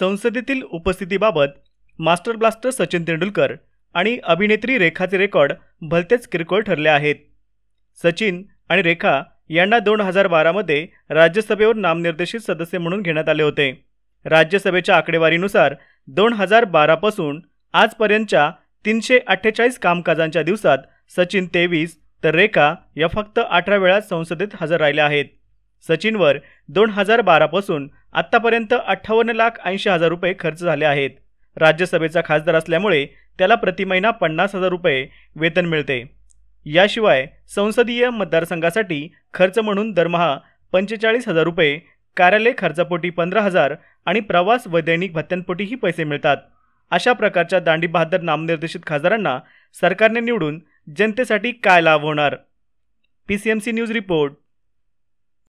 संसदेतील उपस्थितीबाबत master blaster Sachin Tendulkar आणि अभिनेत्री रेखाचे रेकॉर्ड भलतेच किरकोळ ठरले आहेत. सचिन आणि रेखा यांना दोन हजार बारामध्ये राज्यसभेवर नामनिर्देशित सदस्य म्हणून घेण्यात आले होते. राज्यसभेच्या आकडेवारीनुसार दोन हजार बारापासून आजपर्यंतच्या तीनशे अठ्ठेचाळीस कामकाजांच्या दिवसात सचिन तेवीस तर रेखा या फक्त अठरा वेळा संसदेत हजर राहिल्या आहेत. सचिनवर दोन हजार बारापासून आत्तापर्यंत अठ्ठावन्न लाख ऐंशी हजार रुपये खर्च झाले आहेत. राज्यसभेचा खासदार असल्यामुळे त्याला प्रति महिना पन्नास हजार रुपये वेतन मिळते. याशिवाय संसदीय मतदारसंघासाठी खर्च म्हणून दरमहा पंचेचाळीस हजार रुपये कार्यालय खर्चापोटी पंधरा हजार आणि प्रवास व दैनिक भत्त्यांपोटीही पैसे मिळतात. अशा प्रकारच्या दांडी बहादर नामनिर्देशित खासदारांना सरकारने निवडून जनतेसाठी काय लाभ होणार? P C M C news report.